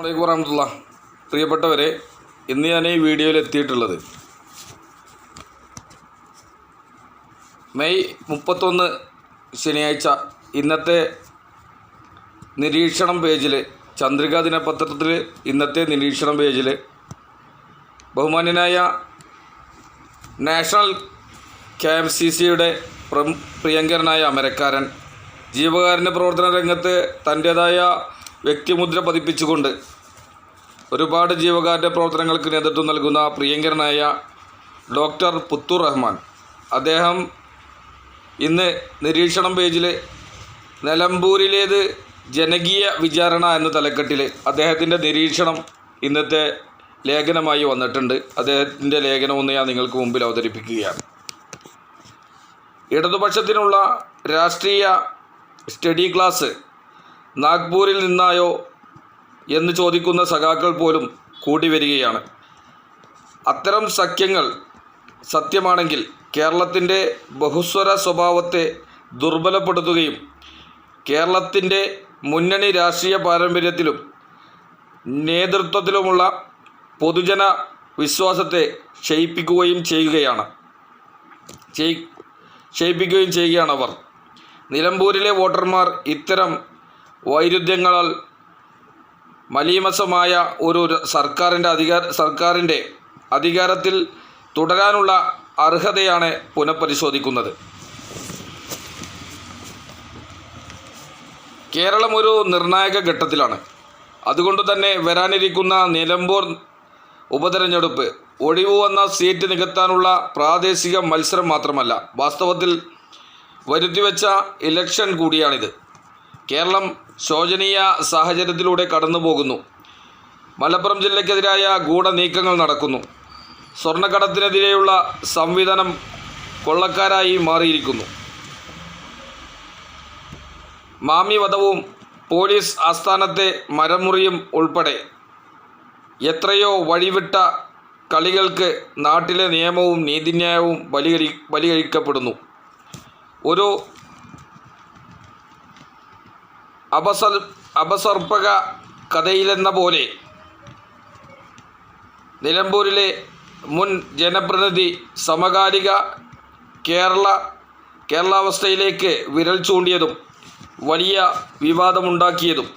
അലൈക്കും വറഹമത്തുള്ള. പ്രിയപ്പെട്ടവരെ ഇന്ന് ഞാൻ ഈ വീഡിയോയിൽ എത്തിയിട്ടുള്ളത് മെയ് മുപ്പത്തൊന്ന് ശനിയാഴ്ച. ഇന്നത്തെ നിരീക്ഷണം പേജിൽ ചന്ദ്രിക ദിനപത്രത്തിൽ ഇന്നത്തെ നിരീക്ഷണം പേജിൽ ബഹുമാന്യനായ നാഷണൽ കെ എം സി സിയുടെ പ്രിയങ്കരനായ അമരക്കാരൻ ജീവകാരുണ്യ പ്രവർത്തന രംഗത്ത് തന്റേതായ വ്യക്തിമുദ്ര പതിപ്പിച്ചുകൊണ്ട് ഒരുപാട് ജീവകാരുടെ പ്രവർത്തനങ്ങൾക്ക് നേതൃത്വം നൽകുന്ന പ്രിയങ്കരനായ ഡോക്ടർ പുത്തൂർ റഹ്മാൻ. അദ്ദേഹം ഇന്ന് നിരീക്ഷണം പേജിൽ നിലമ്പൂരിലേത് ജനകീയ വിചാരണ എന്ന തലക്കെട്ടിൽ അദ്ദേഹത്തിന്റെ നിരീക്ഷണം ഇന്നത്തെ ലേഖനമായി വന്നിട്ടുണ്ട്. അദ്ദേഹത്തിന്റെ ലേഖനം ഒന്ന് ഞാൻ നിങ്ങൾക്ക് മുമ്പിൽ അവതരിപ്പിക്കുകയാണ്. ഇടതുപക്ഷത്തിനുള്ള രാഷ്ട്രീയ സ്റ്റഡി ക്ലാസ് നാഗ്പൂരിൽ നിന്നായോ എന്ന് ചോദിക്കുന്ന സഖാക്കൾ പോലും കൂടി വരികയാണ്. അത്തരം സഖ്യങ്ങൾ സത്യമാണെങ്കിൽ കേരളത്തിന്റെ ബഹുസ്വര സ്വഭാവത്തെ ദുർബലപ്പെടുത്തുകയും കേരളത്തിന്റെ മുന്നണി രാഷ്ട്രീയ പാരമ്പര്യത്തിലും നേതൃത്വത്തിലുമുള്ള പൊതുജന വിശ്വാസത്തെ ക്ഷയിപ്പിക്കുകയും ചെയ്യുകയാണ്. ചെയ് ക്ഷയിപ്പിക്കുകയും ചെയ്യുകയാണ് അവർ. നിലമ്പൂരിലെ വോട്ടർമാർ ഇത്തരം വൈരുദ്ധ്യങ്ങളാൽ മലീമസമായ ഒരു സർക്കാരിന്റെ അധികാര സർക്കാരിന്റെ അധികാരത്തിൽ തുടരാനുള്ള അർഹതയാണ് പുനഃപരിശോധിക്കുന്നത്. കേരളം ഒരു നിർണായക ഘട്ടത്തിലാണ്. അതുകൊണ്ട് തന്നെ വരാനിരിക്കുന്ന നിലമ്പൂർ ഉപതെരഞ്ഞെടുപ്പ് ഒഴിവു വന്ന സീറ്റ് നികത്താനുള്ള പ്രാദേശിക മത്സരം മാത്രമല്ല വാസ്തവത്തിൽ വരുത്തിവെച്ച ഇലക്ഷൻ കൂടിയാണിത്. കേരളം ശോചനീയ സാഹചര്യത്തിലൂടെ കടന്നു പോകുന്നു മലപ്പുറം ജില്ലയ്ക്കെതിരായ ഗൂഢനീക്കങ്ങൾ നടക്കുന്നു. സ്വർണക്കടത്തിനെതിരെയുള്ള സംവിധാനം കൊള്ളക്കാരായി മാറിയിരിക്കുന്നു. മാമി വധവും പോലീസ് ആസ്ഥാനത്തെ മരമുറിയും ഉൾപ്പെടെ എത്രയോ വഴിവിട്ട കളികൾക്ക് നാട്ടിലെ നിയമവും നീതിന്യായവും ബലികരി ബലികഴിക്കപ്പെടുന്നു. ഒരു അപസൽ അപസർപ്പക കഥയിലെന്ന പോലെ നിലമ്പൂരിലെ മുൻ ജനപ്രതിനിധി സമകാലിക കേരള കേരളാവസ്ഥയിലേക്ക് വിരൽ ചൂണ്ടിയതും വലിയ വിവാദമുണ്ടാക്കിയതും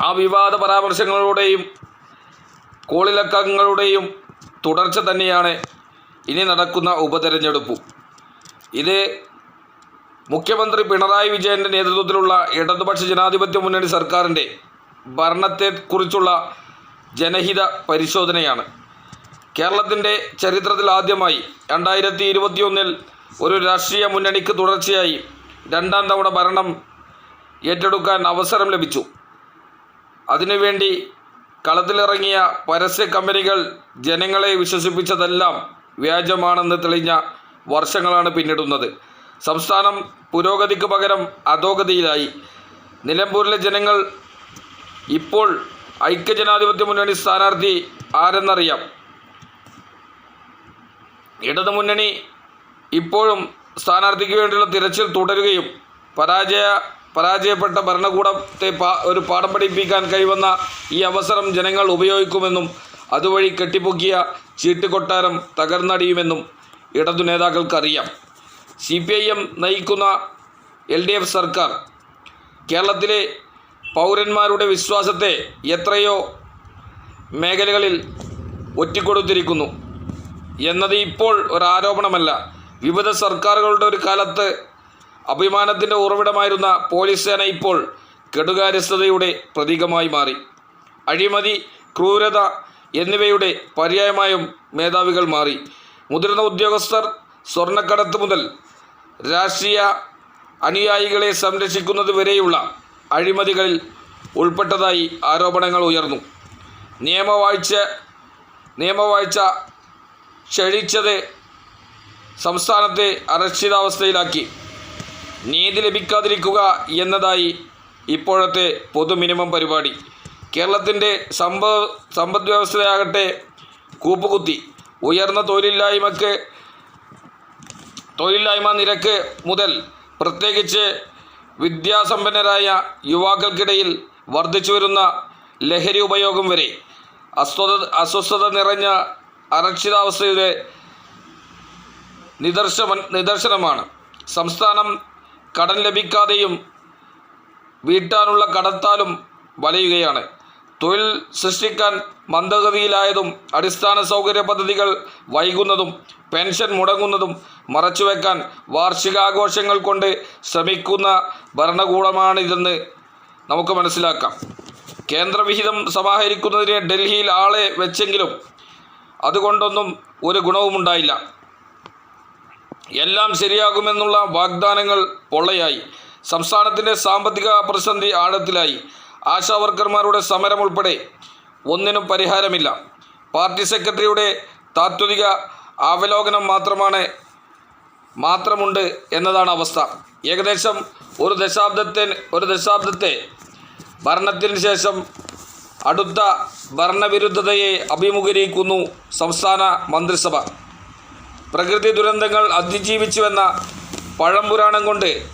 ആ വിവാദ പരാമർശങ്ങളുടെയും കോളിലക്കങ്ങളുടെയും തുടർച്ച തന്നെയാണ് ഇനി നടക്കുന്ന ഉപതെരഞ്ഞെടുപ്പും. ഇത് മുഖ്യമന്ത്രി പിണറായി വിജയന്റെ നേതൃത്വത്തിലുള്ള ഇടതുപക്ഷ ജനാധിപത്യ മുന്നണി സർക്കാരിന്റെ ഭരണത്തെക്കുറിച്ചുള്ള ജനഹിത പരിശോധനയാണ്. കേരളത്തിന്റെ ചരിത്രത്തിൽ ആദ്യമായി രണ്ടായിരത്തി ഇരുപത്തിയൊന്നിൽ ഒരു രാഷ്ട്രീയ മുന്നണിക്ക് തുടർച്ചയായി രണ്ടാം തവണ ഭരണം ഏറ്റെടുക്കാൻ അവസരം ലഭിച്ചു. അതിനുവേണ്ടി കളത്തിലിറങ്ങിയ പരസ്യ കമ്പനികൾ ജനങ്ങളെ വിശ്വസിപ്പിച്ചതെല്ലാം വ്യാജമാണെന്ന് തെളിഞ്ഞ വർഷങ്ങളാണ് പിന്നിടുന്നത്. സംസ്ഥാനം പുരോഗതിക്ക് പകരം അധോഗതിയിലായി. നിലമ്പൂരിലെ ജനങ്ങൾ ഇപ്പോൾ ഐക്യജനാധിപത്യ മുന്നണി സ്ഥാനാർത്ഥി ആരെന്നറിയാം? ഇടതുമുന്നണി ഇപ്പോഴും സ്ഥാനാർത്ഥിക്ക് വേണ്ടിയുള്ള തിരച്ചിൽ തുടരുകയും പരാജയ പരാജയപ്പെട്ട ഭരണകൂടത്തെ പാ ഒരു പാഠം പഠിപ്പിക്കാൻ കൈവന്ന ഈ അവസരം ജനങ്ങൾ ഉപയോഗിക്കുമെന്നും അതുവഴി കെട്ടിപ്പൊക്കിയ ചീട്ടുകൊട്ടാരം തകർന്നടിയുമെന്നും ഇടതു നേതാക്കൾക്കറിയാം. സി പി ഐ എം നയിക്കുന്ന എൽ ഡി എഫ് സർക്കാർ കേരളത്തിലെ പൗരന്മാരുടെ വിശ്വാസത്തെ എത്രയോ മേഖലകളിൽ ഒറ്റിക്കൊടുത്തിരിക്കുന്നു എന്നത് ഇപ്പോൾ ഒരു ആരോപണമല്ല വിവിധ സർക്കാരുകളുടെ ഒരു കാലത്ത് അഭിമാനത്തിന്റെ ഉറവിടമായിരുന്ന പോലീസ് സേന ഇപ്പോൾ കെടുകാര്യസ്ഥതയുടെ പ്രതീകമായി മാറി. അഴിമതി ക്രൂരത എന്നിവയുടെ പര്യായമായും മേധാവികൾ മാറി. മുതിർന്ന ഉദ്യോഗസ്ഥർ സ്വർണക്കടത്ത് മുതൽ രാഷ്ട്രീയ അനുയായികളെ സംരക്ഷിക്കുന്നത് വരെയുള്ള അഴിമതികളിൽ ഉൾപ്പെട്ടതായി ആരോപണങ്ങൾ ഉയർന്നു. നിയമവാഴ്ച നിയമവാഴ്ച ക്ഷണിച്ചത് സംസ്ഥാനത്തെ അരക്ഷിതാവസ്ഥയിലാക്കി. നീതി ലഭിക്കാതിരിക്കുക എന്നതായി ഇപ്പോഴത്തെ പൊതു മിനിമം പരിപാടി. കേരളത്തിന്റെ സമ്പ സമ്പദ് വ്യവസ്ഥയാകട്ടെ കൂപ്പുകുത്തി. ഉയർന്ന തൊഴിലില്ലായ്മക്ക് തൊഴിലില്ലായ്മ നിരക്ക് മുതൽ പ്രത്യേകിച്ച് വിദ്യാസമ്പന്നരായ യുവാക്കൾക്കിടയിൽ വർദ്ധിച്ചു വരുന്ന ലഹരി ഉപയോഗം വരെ അസ്വത അസ്വസ്ഥത നിറഞ്ഞ അരക്ഷിതാവസ്ഥയുടെ നിദർശ നിദർശനമാണ്. സംസ്ഥാനം കടൻ ലഭിക്കാതെയും വീട്ടാനുള്ള കടത്താലും വലയുകയാണ്. തൊഴിൽ സൃഷ്ടിക്കാൻ മന്ദഗതിയിലായതും അടിസ്ഥാന സൗകര്യ പദ്ധതികൾ വൈകുന്നതും പെൻഷൻ മുടങ്ങുന്നതും മറച്ചുവെക്കാൻ വാർഷികാഘോഷങ്ങൾ കൊണ്ട് ശ്രമിക്കുന്ന ഭരണകൂടമാണിതെന്ന് നമുക്ക് മനസ്സിലാക്കാം. കേന്ദ്രവിഹിതം സമാഹരിക്കുന്നതിന് ഡൽഹിയിൽ ആളെ വെച്ചെങ്കിലും അതുകൊണ്ടൊന്നും ഒരു ഗുണവുമുണ്ടായില്ല. എല്ലാം ശരിയാകുമെന്നുള്ള വാഗ്ദാനങ്ങൾ പൊള്ളയായി. സംസ്ഥാനത്തിന്റെ സാമ്പത്തിക പ്രതിസന്ധി ആഴത്തിലായി. ആശാവർക്കർമാരുടെ സമരം ഉൾപ്പെടെ ഒന്നിനും പരിഹാരമില്ല. പാർട്ടി സെക്രട്ടറിയുടെ താത്വിക അവലോകനം മാത്രമാണ് മാത്രമുണ്ട് എന്നതാണ് അവസ്ഥ. ഏകദേശം ഒരു ദശാബ്ദത്തെ ഒരു ദശാബ്ദത്തെ ഭരണത്തിന് ശേഷം അടുത്ത ഭരണവിരുദ്ധതയെ അഭിമുഖീകരിക്കുന്നു സംസ്ഥാന മന്ത്രിസഭ. പ്രകൃതി ദുരന്തങ്ങൾ അതിജീവിച്ചുവെന്ന പഴംപുരാണം കൊണ്ട്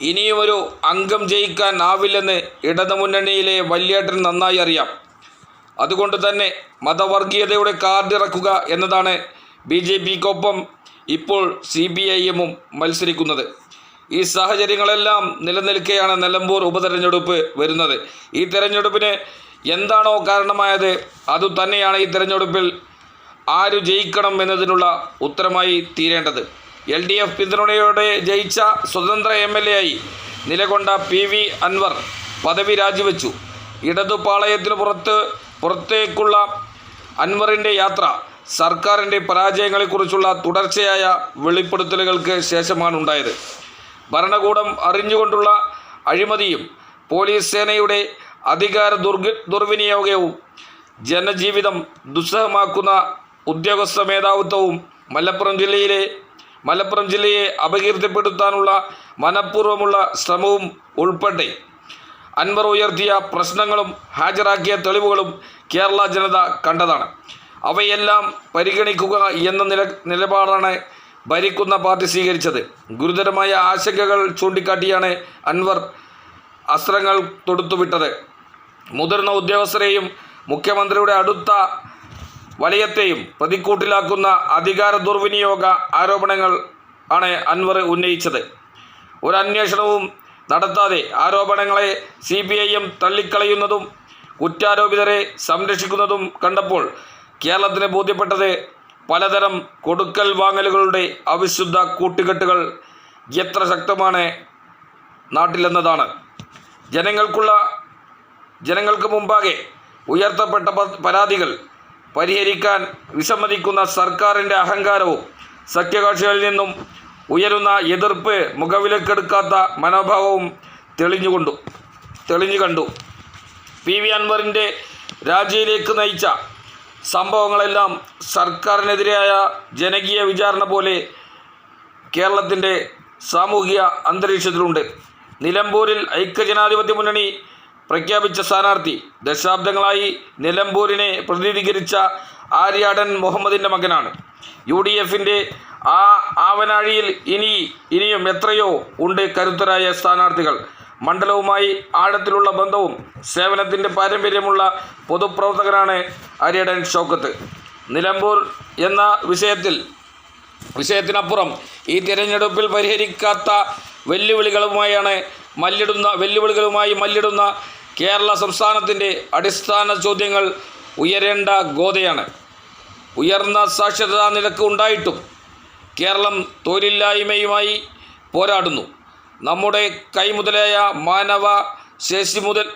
ഇനിയുമൊരു അംഗം ജയിക്കാനാവില്ലെന്ന് ഇടതുമുന്നണിയിലെ വല്യേട്ടൻ നന്നായി അറിയാം. അതുകൊണ്ട് തന്നെ മതവർഗീയതയുടെ കാർഡിറക്കുക എന്നതാണ് ബി ജെ പിക്കൊപ്പം ഇപ്പോൾ സി ബി ഐ എമ്മും മത്സരിക്കുന്നത്. ഈ സാഹചര്യങ്ങളെല്ലാം നിലനിൽക്കെയാണ് നിലമ്പൂർ ഉപതെരഞ്ഞെടുപ്പ് വരുന്നത്. ഈ തെരഞ്ഞെടുപ്പിന് എന്താണോ കാരണമായത് അതുതന്നെയാണ് ഈ തെരഞ്ഞെടുപ്പിൽ ആര് ജയിക്കണം എന്നതിനുള്ള ഉത്തരമായി തീരേണ്ടത്. എൽ ഡി എഫ് പിന്തുണയോടെ ജയിച്ച സ്വതന്ത്ര എം എൽ എ ആയി നിലകൊണ്ട പി വി അൻവർ പദവി രാജിവെച്ചു. ഇടതുപാളയത്തിന് പുറത്ത് പുറത്തേക്കുള്ള അൻവറിന്റെ യാത്ര സർക്കാരിന്റെ പരാജയങ്ങളെക്കുറിച്ചുള്ള തുടർച്ചയായ വെളിപ്പെടുത്തലുകൾക്ക് ശേഷമാണ് ഉണ്ടായത് ഭരണകൂടം അറിഞ്ഞുകൊണ്ടുള്ള അഴിമതിയും പോലീസ് സേനയുടെ അധികാര ദുർഗ ദുർവിനിയോഗവും ജനജീവിതം ദുസ്സഹമാക്കുന്ന ഉദ്യോഗസ്ഥ മേധാവിത്വവും മലപ്പുറം ജില്ലയിലെ മലപ്പുറം ജില്ലയെ അപകീർത്തിപ്പെടുത്താനുള്ള മനഃപൂർവമുള്ള ശ്രമവും ഉൾപ്പെടെ അൻവർ ഉയർത്തിയ പ്രശ്നങ്ങളും ഹാജരാക്കിയ തെളിവുകളും കേരള ജനത കണ്ടതാണ്. അവയെല്ലാം പരിഗണിക്കുക എന്ന നില നിലപാടാണ് ഭരിക്കുന്ന പാർട്ടി സ്വീകരിച്ചത്. ഗുരുതരമായ ആശങ്കകൾ ചൂണ്ടിക്കാട്ടിയാണ് അൻവർ അസ്ത്രങ്ങൾ തൊടുത്തുവിട്ടത്. മുതിർന്ന ഉദ്യോഗസ്ഥരെയും മുഖ്യമന്ത്രിയുടെ അടുത്ത വലയത്തെയും പ്രതിക്കൂട്ടിലാക്കുന്ന അധികാര ദുർവിനിയോഗ ആരോപണങ്ങൾ ആണ് അൻവർ ഉന്നയിച്ചത്. ഒരു അന്വേഷണവും നടത്താതെ ആരോപണങ്ങളെ സി പി ഐ എം തള്ളിക്കളയുന്നതും കുറ്റാരോപിതരെ സംരക്ഷിക്കുന്നതും കണ്ടപ്പോൾ കേരളത്തിന് ബോധ്യപ്പെട്ടത് പലതരം കൊടുക്കൽ വാങ്ങലുകളുടെ അവിശുദ്ധ കൂട്ടുകെട്ടുകൾ എത്ര ശക്തമാണ് നാട്ടിലെന്നതാണ്. ജനങ്ങൾക്കുള്ള ജനങ്ങൾക്ക് മുമ്പാകെ ഉയർത്തപ്പെട്ട പരാതികൾ പരിഹരിക്കാൻ വിസമ്മതിക്കുന്ന സർക്കാരിന്റെ അഹങ്കാരവും സഖ്യകക്ഷികളിൽ നിന്നും ഉയരുന്ന എതിർപ്പ് മുഖവിലക്കെടുക്കാത്ത മനോഭാവവും തെളിഞ്ഞുകൊണ്ടു തെളിഞ്ഞു കണ്ടു പി വി അൻവറിന്റെ രാജിയിലേക്ക് നയിച്ച സംഭവങ്ങളെല്ലാം സർക്കാരിനെതിരായ ജനകീയ വിചാരണ പോലെ കേരളത്തിന്റെ സാമൂഹിക അന്തരീക്ഷത്തിലുണ്ട്. നിലമ്പൂരിൽ ഐക്യജനാധിപത്യ മുന്നണി പ്രഖ്യാപിച്ച സ്ഥാനാർത്ഥി ദശാബ്ദങ്ങളായി നിലമ്പൂരിനെ പ്രതിനിധീകരിച്ച ആര്യാടൻ മുഹമ്മദിന്റെ മകനാണ്. യു ഡി എഫിന്റെ ആ ആവനാഴിയിൽ ഇനി ഇനിയും എത്രയോ ഉണ്ട് കരുത്തരായ സ്ഥാനാർത്ഥികൾ. മണ്ഡലവുമായി ആഴത്തിലുള്ള ബന്ധവും സേവനത്തിന്റെ പാരമ്പര്യമുള്ള പൊതുപ്രവർത്തകനാണ് അരിയടൻ ഷോക്കത്ത് നിലമ്പൂർ എന്ന വിഷയത്തിൽ വിഷയത്തിനപ്പുറം ഈ തിരഞ്ഞെടുപ്പിൽ പരിഹരിക്കാത്ത വെല്ലുവിളികളുമായാണ് മല്ലിടുന്ന വെല്ലുവിളികളുമായി മല്ലിടുന്ന കേരള സംസ്ഥാനത്തിന്റെ അടിസ്ഥാന ചോദ്യങ്ങൾ ഉയരേണ്ട ഗോതയാണ്. ഉയർന്ന സാക്ഷരതാ നിരക്ക് ഉണ്ടായിട്ടും കേരളം തൊഴിലില്ലായ്മയുമായി പോരാടുന്നു. നമ്മുടെ കൈമുതലായ മാനവ ശേഷി മുതൽ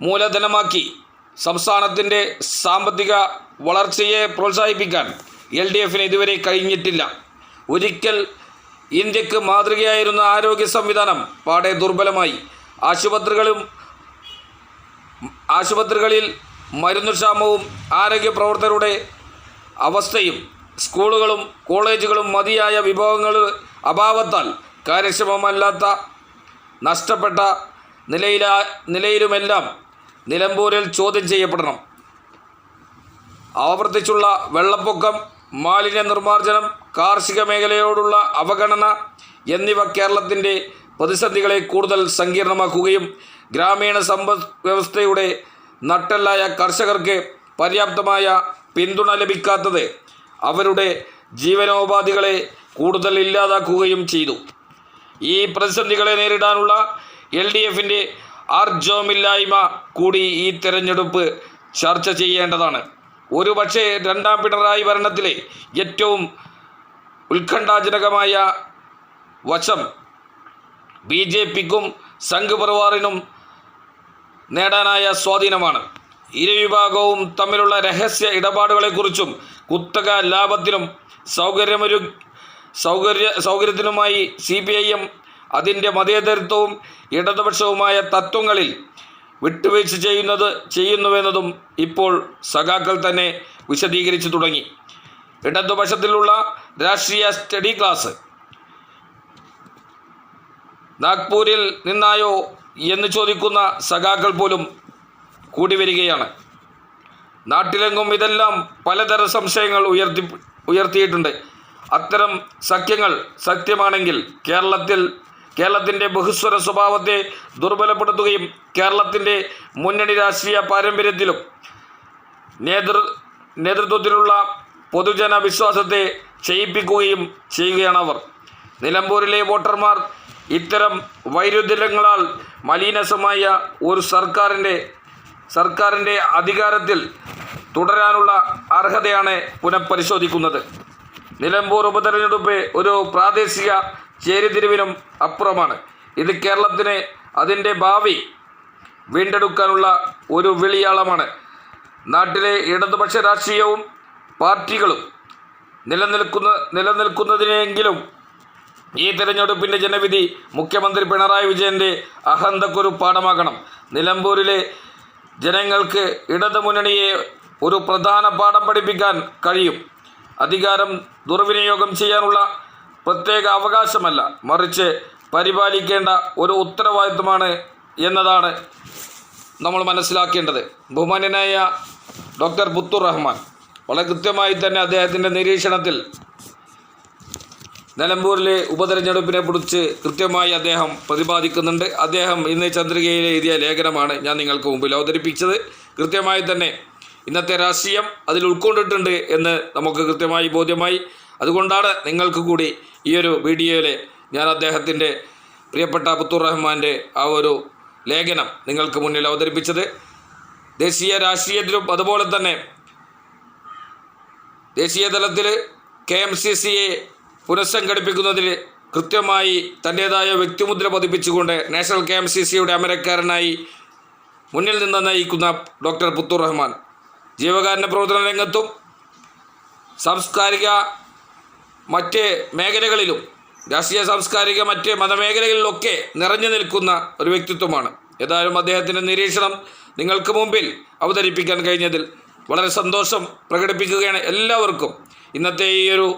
മൂലധനമാക്കി സംസ്ഥാനത്തിന്റെ സാമ്പത്തിക വളർച്ചയെ പ്രോത്സാഹിപ്പിക്കാൻ എൽ ഡി എഫിന് ഇതുവരെ കഴിഞ്ഞിട്ടില്ല. ഒരിക്കൽ ഇന്ത്യയ്ക്ക് മാതൃകയായിരുന്ന ആരോഗ്യ സംവിധാനം പാടെ ദുർബലമായി. ആശുപത്രികളും ആശുപത്രികളിൽ മരുന്നുക്ഷാമവും ആരോഗ്യ പ്രവർത്തകരുടെ അവസ്ഥയും സ്കൂളുകളും കോളേജുകളും മതിയായ വിഭവങ്ങൾ അഭാവത്താൽ കാര്യക്ഷമമല്ലാത്ത നഷ്ടപ്പെട്ട നിലയില നിലയിലുമെല്ലാം നിലമ്പൂരിൽ ചോദ്യം ചെയ്യപ്പെടണം. ആവർത്തിച്ചുള്ള വെള്ളപ്പൊക്കം മാലിന്യ നിർമ്മാർജനം കാർഷിക മേഖലയോടുള്ള അവഗണന എന്നിവ കേരളത്തിന്റെ പ്രതിസന്ധികളെ കൂടുതൽ സങ്കീർണമാക്കുകയും ഗ്രാമീണ സമ്പദ് വ്യവസ്ഥയുടെ നട്ടെല്ലായ കർഷകർക്ക് പര്യാപ്തമായ പിന്തുണ ലഭിക്കാത്തത് അവരുടെ ജീവനോപാധികളെ കൂടുതൽ ഇല്ലാതാക്കുകയും ചെയ്തു. ഈ പ്രതിസന്ധികളെ നേരിടാനുള്ള എൽ ഡി എഫിന്റെ ആർജവമില്ലായ്മ കൂടി ഈ തെരഞ്ഞെടുപ്പ് ചർച്ച ചെയ്യേണ്ടതാണ്. ഒരുപക്ഷെ രണ്ടാം പിണറായി ഭരണത്തിലെ ഏറ്റവും ഉത്കണ്ഠാജനകമായ വശം ബി ജെ പിക്കും സംഘ് പരിവാറിനും നേടാനായ സ്വാധീനമാണ്. ഇരുവിഭാഗവും തമ്മിലുള്ള രഹസ്യ ഇടപാടുകളെക്കുറിച്ചും കുത്തക ലാഭത്തിനും സൗകര്യമൊരു സൗകര്യ സൗകര്യത്തിനുമായി സി പി ഐ എം അതിന്റെ മതേതരത്വവും ഇടതുപക്ഷവുമായ തത്വങ്ങളിൽ വിട്ടുവീഴ്ച ചെയ്യുന്നത് ചെയ്യുന്നുവെന്നതും ഇപ്പോൾ സഖാക്കൾ തന്നെ വിശദീകരിച്ചു തുടങ്ങി. ഇടതുപക്ഷത്തിലുള്ള രാഷ്ട്രീയ സ്റ്റഡി ക്ലാസ് നാഗ്പൂരിൽ നിന്നായോ എന്ന് ചോദിക്കുന്ന സഖാക്കൾ പോലും കൂടി വരികയാണ്. നാട്ടിലെങ്ങും ഇതെല്ലാം പലതര സംശയങ്ങൾ ഉയർത്തി ഉയർത്തിയിട്ടുണ്ട്. അത്തരം സഖ്യങ്ങൾ സത്യമാണെങ്കിൽ കേരളത്തിൽ കേരളത്തിന്റെ ബഹുസ്വര സ്വഭാവത്തെ ദുർബലപ്പെടുത്തുകയും കേരളത്തിന്റെ മുന്നണി രാഷ്ട്രീയ പാരമ്പര്യത്തിലും നേതൃ നേതൃത്വത്തിലുള്ള പൊതുജന വിശ്വാസത്തെ ക്ഷയിപ്പിക്കുകയും അവർ. നിലമ്പൂരിലെ വോട്ടർമാർ ഇത്തരം വൈരുദ്ധ്യങ്ങളാൽ മലീനസമായ ഒരു സർക്കാരിന്റെ സർക്കാരിന്റെ അധികാരത്തിൽ തുടരാനുള്ള അർഹതയാണ് പുനഃപരിശോധിക്കുന്നത്. നിലമ്പൂർ ഉപതെരഞ്ഞെടുപ്പ് ഒരു പ്രാദേശിക ചേരിതിരിവിനും അപ്പുറമാണ്. ഇത് കേരളത്തിന് അതിന്റെ ഭാവി വീണ്ടെടുക്കാനുള്ള ഒരു വിളിയാളമാണ്. നാട്ടിലെ ഇടതുപക്ഷ രാഷ്ട്രീയവും പാർട്ടികളും നിലനിൽക്കുന്ന നിലനിൽക്കുന്നതിനെങ്കിലും ഈ തെരഞ്ഞെടുപ്പിന്റെ ജനവിധി മുഖ്യമന്ത്രി പിണറായി വിജയന്റെ അഹന്തക്കൊരു പാഠമാകണം. നിലമ്പൂരിലെ ജനങ്ങൾക്ക് ഇടതു മുന്നണിയെ ഒരു പ്രധാന പാഠം പഠിപ്പിക്കാൻ കഴിയും. അധികാരം ദുർവിനിയോഗം ചെയ്യാനുള്ള പ്രത്യേക അവകാശമല്ല. മറിച്ച് പരിപാലിക്കേണ്ട ഒരു ഉത്തരവാദിത്വമാണ് എന്നതാണ് നമ്മൾ മനസ്സിലാക്കേണ്ടത്. ബഹുമാന്യനായ ഡോക്ടർ പുത്തൂർ റഹ്മാൻ വളരെ കൃത്യമായി തന്നെ അദ്ദേഹത്തിന്റെ നിരീക്ഷണത്തിൽ നിലമ്പൂരിലെ ഉപതെരഞ്ഞെടുപ്പിനെ കുറിച്ച് കൃത്യമായി അദ്ദേഹം പ്രതിപാദിക്കുന്നുണ്ട്. അദ്ദേഹം ഇന്ന് ചന്ദ്രികയിൽ എഴുതിയ ലേഖനമാണ് ഞാൻ നിങ്ങൾക്ക് മുമ്പിൽ അവതരിപ്പിച്ചത്. കൃത്യമായി തന്നെ ഇന്നത്തെ രാഷ്ട്രീയം അതിൽ ഉൾക്കൊണ്ടിട്ടുണ്ട് എന്ന് നമുക്ക് കൃത്യമായി ബോധ്യമായി. അതുകൊണ്ടാണ് നിങ്ങൾക്ക് കൂടി ഈ ഒരു വീഡിയോയിലെ ഞാൻ അദ്ദേഹത്തിന്റെ പ്രിയപ്പെട്ട പുത്തൂർ റഹ്മാന്റെ ആ ഒരു ലേഖനം നിങ്ങൾക്ക് മുന്നിൽ അവതരിപ്പിച്ചത്. ദേശീയ രാഷ്ട്രീയത്തിലും അതുപോലെ തന്നെ ദേശീയ തലത്തിൽ കെ എം സി സിയെ പുനഃസംഘടിപ്പിക്കുന്നതിൽ കൃത്യമായി തന്റേതായ വ്യക്തിമുദ്ര പതിപ്പിച്ചുകൊണ്ട് നാഷണൽ കെ എം സി സിയുടെ അമരക്കാരനായി മുന്നിൽ നിന്ന് നയിക്കുന്ന ഡോക്ടർ പുത്തൂർ റഹ്മാൻ. ജീവകാരുണ്യ പ്രവർത്തന രംഗത്തും സാംസ്കാരിക മറ്റ് മേഖലകളിലും രാഷ്ട്രീയ സാംസ്കാരിക മറ്റ് മതമേഖലകളിലൊക്കെ നിറഞ്ഞു നിൽക്കുന്ന ഒരു വ്യക്തിത്വമാണ്. ഏതായാലും അദ്ദേഹത്തിന്റെ നിരീക്ഷണം നിങ്ങൾക്ക് മുമ്പിൽ അവതരിപ്പിക്കാൻ കഴിഞ്ഞതിൽ വളരെ സന്തോഷം പ്രകടിപ്പിക്കുകയാണ് എല്ലാവർക്കും. ഇന്നത്തെ ഈ ഒരു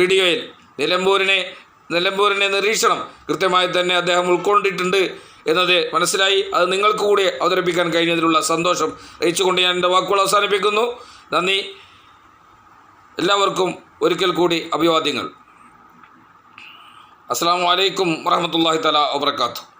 വീഡിയോയിൽ നിലമ്പൂരിനെ നിലമ്പൂരിനെ നിരീക്ഷണം കൃത്യമായി തന്നെ അദ്ദേഹം ഉൾക്കൊണ്ടിട്ടുണ്ട് എന്നത് മനസ്സിലായി. അത് നിങ്ങൾക്ക് കൂടി അവതരിപ്പിക്കാൻ കഴിഞ്ഞതിലുള്ള സന്തോഷം അറിയിച്ചുകൊണ്ട് ഞാൻ എന്റെ വാക്കുകൾ അവസാനിപ്പിക്കുന്നു. നന്ദി. എല്ലാവർക്കും ഒരിക്കൽ കൂടി അഭിവാദ്യങ്ങൾ. അസ്സാം വലൈക്കും വറഹമത്തല്ലാഹി തല വാബർക്കാത്തു